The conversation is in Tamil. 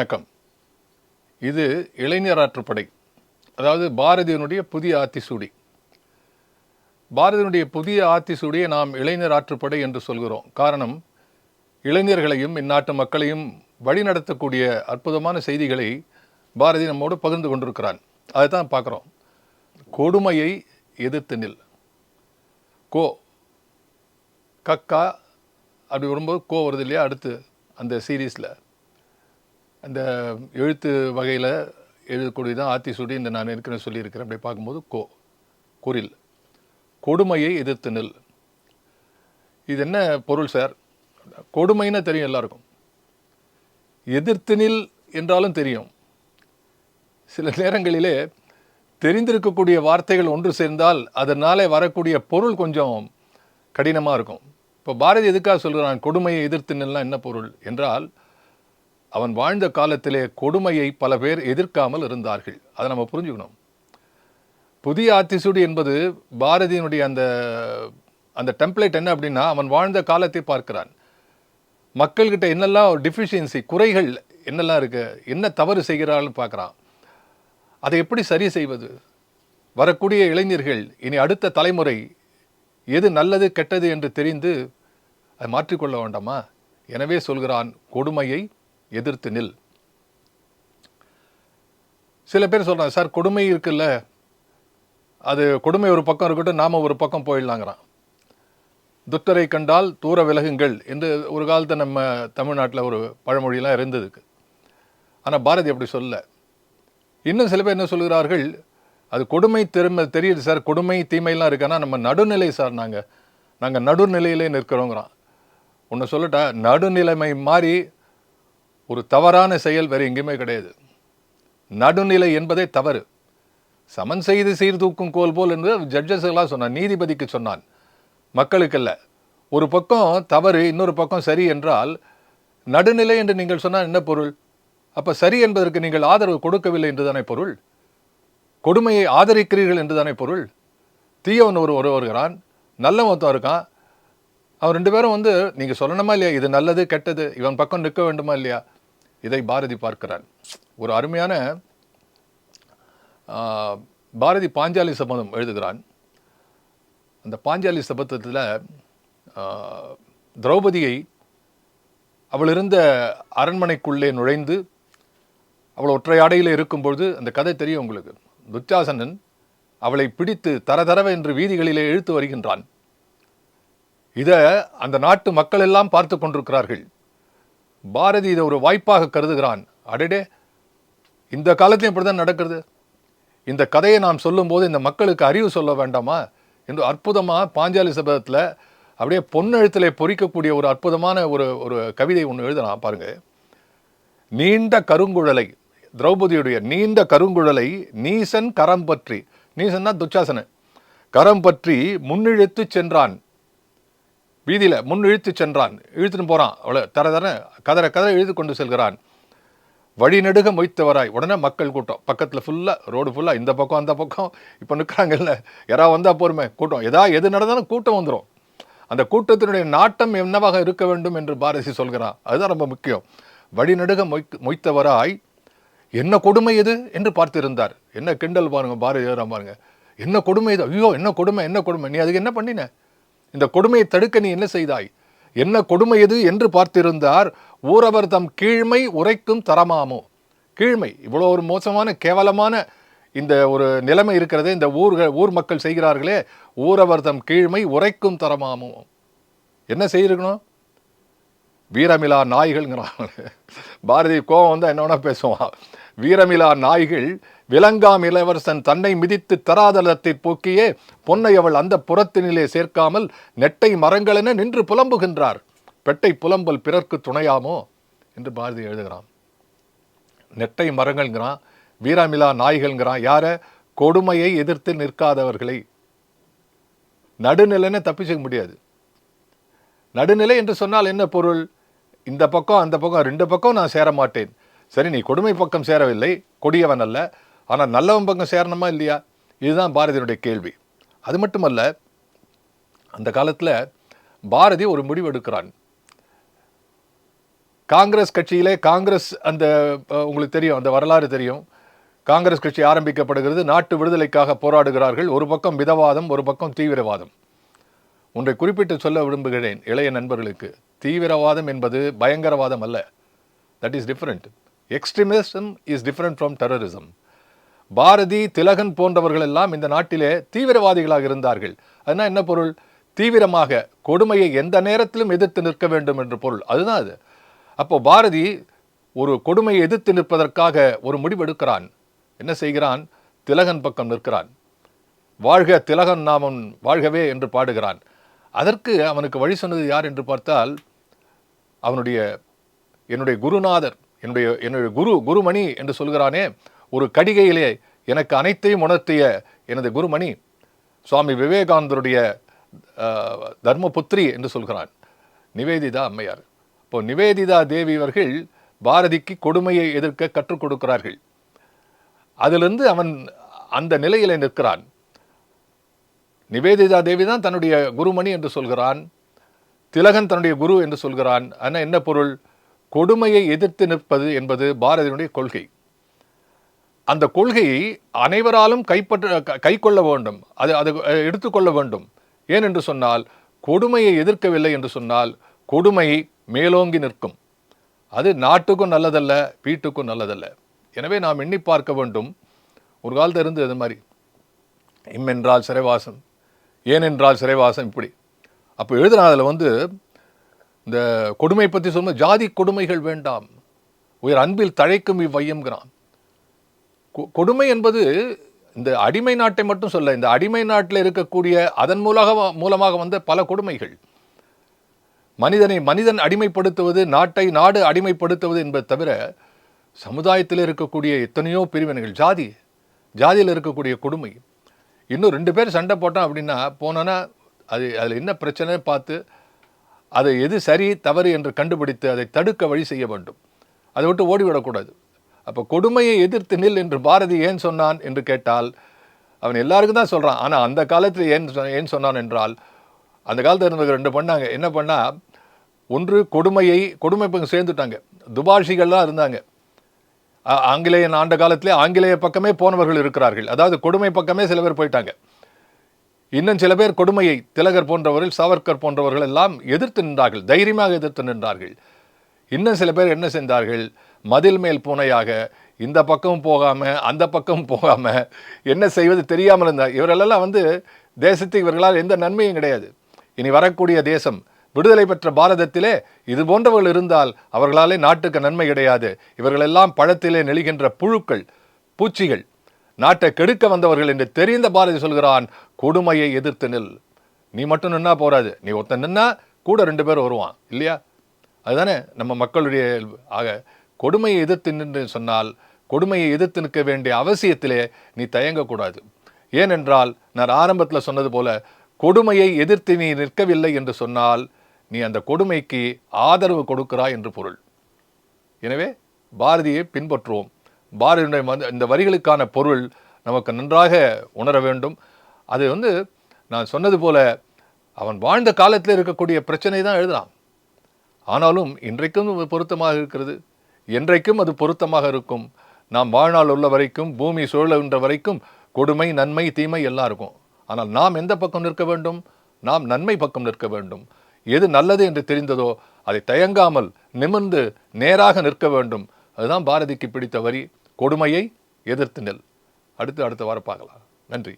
வணக்கம். இது இளைஞர் ஆற்றுப்படை அதாவது பாரதியினுடைய புதிய ஆத்திசூடி. பாரதியினுடைய புதிய ஆத்திசூடியை நாம் இளைஞர் ஆற்றுப்படை என்று சொல்கிறோம். காரணம் இளைஞர்களையும் இந்நாட்டு மக்களையும் வழிநடத்தக்கூடிய அற்புதமான செய்திகளை பாரதி நம்மோடு பகிர்ந்து கொண்டிருக்கிறான். அதை தான் பார்க்குறோம். கொடுமையை எதிர்த்து நில். கோ கக்கா அப்படி வரும்போது கோ வருது இல்லையா அடுத்து அந்த சீரீஸில். அந்த எழுத்து வகையில் எழுதக்கூடியதான் ஆத்திசூடி இந்த நான் இருக்கிறேன்னு சொல்லியிருக்கிறேன். அப்படி பார்க்கும்போது கோ குரில். கொடுமையை எதிர்த்து நெல். இது என்ன பொருள் சார்? கொடுமைன்னு தெரியும் எல்லாருக்கும். எதிர்த்து நில் என்றாலும் தெரியும். சில நேரங்களிலே தெரிந்திருக்கக்கூடிய வார்த்தைகள் ஒன்று சேர்ந்தால் அதனாலே வரக்கூடிய பொருள் கொஞ்சம் கடினமாக இருக்கும். இப்போ பாரதி எதுக்காக சொல்கிறான்? கொடுமையை எதிர்த்து நில்லாம் என்ன பொருள்? என்றால் அவன் வாழ்ந்த காலத்திலே கொடுமையை பல பேர் எதிர்க்காமல் இருந்தார்கள். அதை நம்ம புரிஞ்சுக்கணும். புதிய ஆத்திசூடி என்பது பாரதியினுடைய அந்த அந்த டெம்ப்ளேட் என்ன அப்படின்னா அவன் வாழ்ந்த காலத்தை பார்க்கிறான். மக்கள்கிட்ட என்னெல்லாம் டிஃபிஷியன்சி குறைகள் என்னெல்லாம் இருக்குது என்ன தவறு செய்கிறாள்னு பார்க்குறான். அதை எப்படி சரி செய்வது? வரக்கூடிய இளைஞர்கள் இனி அடுத்த தலைமுறை எது நல்லது கெட்டது என்று தெரிந்து அதை மாற்றிக்கொள்ள வேண்டாமா? எனவே சொல்கிறான் கொடுமையை எதிர்த்து நில். சில பேர் சொல்கிறாங்க சார் கொடுமை இருக்குல்ல. அது கொடுமை ஒரு பக்கம் இருக்கட்டும் நாம ஒரு பக்கம் போயிடலாங்கிறான். துத்தரை கண்டால் தூர விலகுங்கள் என்று ஒரு காலத்தை நம்ம தமிழ்நாட்டில் ஒரு பழமொழியெலாம் இருந்ததுக்கு ஆனால் பாரதி அப்படி சொல்ல இன்னும் சில பேர் என்ன சொல்கிறார்கள் அது கொடுமை திரும்ப தெரியுது சார் கொடுமை தீமையெல்லாம் இருக்கானா நம்ம நடுநிலை சார் நாங்கள் நாங்கள் நடுநிலையிலே நிற்கிறோங்கிறான். ஒன்று சொல்லட்டா நடுநிலைமை மாறி ஒரு தவறான செயல் வேறு எங்கேயுமே கிடையாது. நடுநிலை என்பதே தவறு. சமன் செய்து சீர்தூக்கும் கோல் போல் என்று ஜட்ஜஸ் எல்லாம் சொன்னான் நீதிபதிக்கு சொன்னான். மக்களுக்கல்ல ஒரு பக்கம் தவறு இன்னொரு பக்கம் சரி என்றால் நடுநிலை என்று நீங்கள் சொன்னால் என்ன பொருள்? அப்போ சரி என்பதற்கு நீங்கள் ஆதரவு கொடுக்கவில்லை என்று தானே பொருள்? கொடுமையை ஆதரிக்கிறீர்கள் என்று தானே பொருள்? தீயவன் ஒரு ஒரு வருகிறான் நல்ல மொத்தம் இருக்கான். அவன் ரெண்டு பேரும் வந்து நீங்கள் சொல்லணுமா இல்லையா? இது நல்லது கெட்டது? இவன் பக்கம் நிற்க வேண்டுமா இல்லையா? இதை பாரதி பார்க்கிறான் ஒரு அருமையான பாரதி பாஞ்சாலி சபதம் எழுதுகிறான். அந்த பாஞ்சாலி சபதத்தில் திரௌபதியை அவள் இருந்த அரண்மனைக்குள்ளே நுழைந்து அவள் ஒற்றை ஆடையில் இருக்கும்பொழுது அந்த கதை தெரியும் உங்களுக்கு. துச்சாசனன் அவளை பிடித்து தரதரவ என்று வீதிகளிலே இழுத்து வருகின்றான். இதை அந்த நாட்டு மக்கள் எல்லாம் பார்த்து கொண்டிருக்கிறார்கள். பாரதி இதை ஒரு வாய்ப்பாக கருதுகிறான். அடடே இந்த காலத்திலும் இப்படிதான் நடக்கிறது. இந்த கதையை நாம் சொல்லும்போது இந்த மக்களுக்கு அறிவு சொல்ல வேண்டாமா? என்று அற்புதமாக பாஞ்சாலி சபதத்தில் அப்படியே பொன்னெழுத்திலே பொறிக்கக்கூடிய ஒரு அற்புதமான ஒரு ஒரு கவிதை ஒன்று எழுதலாம் பாருங்க. நீண்ட கருங்குழலை திரௌபதியுடைய நீண்ட கருங்குழலை நீசன் கரம் பற்றி. நீசன்னா துச்சாசனன். கரம் பற்றி முன்னிழுத்து சென்றான். வீதியில் முன் இழுத்து சென்றான். இழுத்துன்னு போகிறான் அவ்வளோ தர தர கதற கதற இழுத்து கொண்டு செல்கிறான். வழிநெடுக மொய்த்தவராய். உடனே மக்கள் கூட்டம். பக்கத்தில் ஃபுல்லாக ரோடு ஃபுல்லாக இந்த பக்கம் அந்த பக்கம். இப்போ நிற்கிறாங்கல்ல யாராவது வந்தால் போருமே? கூட்டம். எதா எது நடந்தாலும் கூட்டம் வந்துடும் அந்த கூட்டத்தினுடைய நாட்டம் என்னவாக இருக்க வேண்டும் என்று பாரதி சொல்கிறான். அதுதான் ரொம்ப முக்கியம். வழிநெடுக மொய் மொய்த்தவராய். என்ன கொடுமை இது என்று பார்த்திருந்தார். என்ன கிண்டல் பாருங்க பாரதி எழுதுறான் பாருங்க. என்ன கொடுமை இது? ஐயோ என்ன கொடுமை என்ன கொடுமை? நீ அதுக்கு என்ன பண்ணின? இந்த கொடுமையை தடுக்க நீ என்ன செய்தாய்? என்ன கொடுமை எது என்று பார்த்திருந்தார். ஊரவர் தம் கீழ்மை உரைக்கும் தரமாமோ? கீழ்மை இவ்வளோ ஒரு மோசமான கேவலமான இந்த ஒரு நிலைமை இருக்கிறதே இந்த ஊர்கள் ஊர் மக்கள் செய்கிறார்களே ஊரவர் தம் கீழ்மை உரைக்கும் தரமாமோ? என்ன செய்திருக்கணும்? வீரமிலா நாய்கள்ங்கிறாங்களே. பாரதி கோபம் வந்தால் என்ன பேசுவான். வீரமிலா நாய்கள் விலங்காம் இளவரசன் தன்னை மிதித்து தராதலத்தை போக்கியே பொன்னை அவள் அந்த புறத்தினிலே சேர்க்காமல் நெட்டை மரங்களென நின்று புலம்புகின்றார். பெட்டை புலம்பல் பிறர்க்கு துணையாமோ? என்று பாரதி எழுதுகிறான். நெட்டை மரங்கள்ங்கிறான் வீரமிலா நாய்கள்ங்கிறான் யார? கொடுமையை எதிர்த்து நிற்காதவர்களை. நடுநிலைன்னு தப்பிச்சுக்க முடியாது. நடுநிலை என்று சொன்னால் என்ன பொருள்? இந்த பக்கம் அந்த பக்கம் ரெண்டு பக்கம் நான் சேர மாட்டேன் சரி நீ கொடுமை பக்கம் சேரவில்லை கொடியவன் அல்ல. ஆனால் நல்லவன் பக்கம் சேரணுமா இல்லையா? இதுதான் பாரதியினுடைய கேள்வி. அது மட்டுமல்ல அந்த காலத்தில் பாரதி ஒரு முடிவு எடுக்கிறான். காங்கிரஸ் கட்சியிலே காங்கிரஸ் அந்த உங்களுக்கு தெரியும் அந்த வரலாறு தெரியும். காங்கிரஸ் கட்சி ஆரம்பிக்கப்படுகிறது நாட்டு விடுதலைக்காக போராடுகிறார்கள். ஒரு பக்கம் மிதவாதம் ஒரு பக்கம் தீவிரவாதம். ஒன்றை குறிப்பிட்டு சொல்ல விரும்புகிறேன் இளைய நண்பர்களுக்கு. தீவிரவாதம் என்பது பயங்கரவாதம் அல்ல. That is different extremism is different from terrorism Bharathi Thilakan போன்றவர்கள் எல்லாம் இந்த நாட்டிலே தீவிரவாதிகளாக இருந்தார்கள். அதனால் என்ன பொருள்? தீவிரமாக கொடுமையை எந்த நேரத்திலும் எதிர்த்து நிற்க வேண்டும் என்று பொருள். அதுதான் அது. அப்போ பாரதி ஒரு கொடுமையை எதிர்த்து நிற்பதற்காக ஒரு முடிவெடுக்கிறான். என்ன செய்கிறான்? திலகன் பக்கம் நிற்கிறான். வாழ்க திலகன் நாமம் வாழ்கவே என்று பாடுகிறான். அதற்கு அவனுக்கு வழி சொன்னது யார் என்று பார்த்தால் அவனுடைய என்னுடைய குருநாதர். என்னுடைய என்னுடைய குரு குருமணி என்று சொல்கிறானே ஒரு கடிகையிலே எனக்கு அனைத்தையும் உணர்த்திய எனது குருமணி சுவாமி விவேகானந்தருடைய தர்மபுத்திரி என்று சொல்கிறான். நிவேதிதா அம்மையார். இப்போ நிவேதிதா தேவி அவர்கள் பாரதிக்கு கொடுமையை எதிர்க்க கற்றுக் கொடுக்கிறார்கள். அதிலிருந்து அவன் அந்த நிலையில நிற்கிறான். நிவேதிதா தேவி தான் தன்னுடைய குருமணி என்று சொல்கிறான். திலகன் தன்னுடைய குரு என்று சொல்கிறான். ஆனால் என்ன பொருள்? கொடுமையை எதிர்த்து நிற்பது என்பது பாரதியினுடைய கொள்கை. அந்த கொள்கையை அனைவராலும் கைப்பற்ற க- கைக்கொள்ள வேண்டும். அது அது எடுத்துக்கொள்ள வேண்டும். ஏன் என்று சொன்னால் கொடுமையை எதிர்க்கவில்லை என்று சொன்னால் கொடுமை மேலோங்கி நிற்கும். அது நாட்டுக்கும் நல்லதல்ல வீட்டுக்கும் நல்லதல்ல. எனவே நாம் எண்ணி பார்க்க வேண்டும். ஒரு காலத்தில் இருந்து அது மாதிரி. இம்மென்றால் சிறைவாசம் ஏனென்றால் சிறைவாசம் இப்படி. அப்போ எழுதுன அதில் வந்து இந்த கொடுமை பற்றி சொல்லும்போது ஜாதி கொடுமைகள் வேண்டாம். உயர் அன்பில் தழைக்கும் இவ்வையம்ங்கிறான். கொ- கொடுமை என்பது இந்த அடிமை நாட்டை மட்டும் சொல்ல இந்த அடிமை நாட்டில் இருக்கக்கூடிய அதன் மூலமாக மூலமாக வந்த பல கொடுமைகள். மனிதனை மனிதன் அடிமைப்படுத்துவது நாட்டை நாடு அடிமைப்படுத்துவது என்பது தவிர சமுதாயத்தில் இருக்கக்கூடிய எத்தனையோ பிரிவினைகள் ஜாதி ஜாதியில் இருக்கக்கூடிய கொடுமை. இன்னும் ரெண்டு பேர் சண்டை போட்டான் அப்படின்னா போனோன்னா அது அதில் என்ன பிரச்சனை பார்த்து அதை எது சரி தவறு என்று கண்டுபிடித்து அதை தடுக்க வழி செய்ய வேண்டும். அதை விட்டு ஓடிவிடக்கூடாது. அப்போ கொடுமையை எதிர்த்து நில் என்று பாரதி ஏன் சொன்னான் என்று கேட்டால் அவன் எல்லாருக்கும் தான் சொல்கிறான் ஆனால் அந்த காலத்தில் ஏன் சொ- ஏன் சொன்னான் என்றால் அந்த காலத்தில் இருந்தவங்க ரெண்டு பண்ணாங்க என்ன பண்ணால் ஒன்று கொடுமையை கொடுமை இப்போ சேர்ந்துட்டாங்க. துபாஷிகள்லாம் இருந்தாங்க. ஆங்கிலேயன் ஆண்ட காலத்திலே ஆங்கிலேய பக்கமே போனவர்கள் இருக்கிறார்கள். அதாவது கொடுமை பக்கமே சில பேர் போயிட்டாங்க. இன்னும் சில பேர் கொடுமையை திலகர் போன்றவர்கள் சாவர்கர் போன்றவர்கள் எல்லாம் எதிர்த்து நின்றார்கள் தைரியமாக எதிர்த்து நின்றார்கள். இன்னும் சில பேர் என்ன செஞ்சார்கள் மதில் மேல் பூனையாக இந்த பக்கமும் போகாம அந்த பக்கமும் போகாம என்ன செய்வது தெரியாமல் இருந்தார் இவர்களெல்லாம் வந்து தேசத்துக்கு இவர்களால் எந்த நன்மையும் கிடையாது. இனி வரக்கூடிய தேசம் விடுதலை பெற்ற பாரதத்திலே இது போன்றவர்கள் இருந்தால் அவர்களாலே நாட்டுக்கு நன்மை கிடையாது. இவர்களெல்லாம் பழத்திலே நெளிகின்ற புழுக்கள் பூச்சிகள். நாட்டை கெடுக்க வந்தவர்கள் என்று தெரிந்த பாரதி சொல்கிறான் கொடுமையை எதிர்த்து நில். நீ மட்டும் நின்னா போறாது. நீ ஒருத்தன் நின்னா கூட ரெண்டு பேர் வருவான். இல்லையா? அதுதானே நம்ம மக்களுடைய ஆக கொடுமையை எதிர்த்து நின்று சொன்னால் கொடுமையை எதிர்த்து நிற்க வேண்டிய அவசியத்திலே நீ தயங்கக்கூடாது. ஏனென்றால் நான் ஆரம்பத்தில் சொன்னது போல கொடுமையை எதிர்த்து நீ நிற்கவில்லை என்று சொன்னால் நீ அந்த கொடுமைக்கு ஆதரவு கொடுக்கிறாய் என்று பொருள். எனவே பாரதியை பின்பற்றுவோம். பாரதியுடைய இந்த வரிகளுக்கான பொருள் நமக்கு நன்றாக உணர வேண்டும். அது வந்து நான் சொன்னது போல அவன் வாழ்ந்த காலத்தில் இருக்கக்கூடிய பிரச்சனை தான் எழுதலாம். ஆனாலும் இன்றைக்கும் பொருத்தமாக இருக்கிறது. என்றைக்கும் அது பொருத்தமாக இருக்கும். நாம் வாழ்நாள் உள்ள வரைக்கும் பூமி சுழலுகின்ற வரைக்கும் கொடுமை நன்மை தீமை எல்லாம் இருக்கும். ஆனால் நாம் எந்த பக்கம் நிற்க வேண்டும்? நாம் நன்மை பக்கம் நிற்க வேண்டும். எது நல்லது என்று தெரிந்ததோ அதை தயங்காமல் நிமிர்ந்து நேராக நிற்க வேண்டும். அதுதான் பாரதிக்கு பிடித்த வரி. கொடுமையை எதிர்த்து நெல். அடுத்து அடுத்த வாரம் பார்க்கலாம். நன்றி.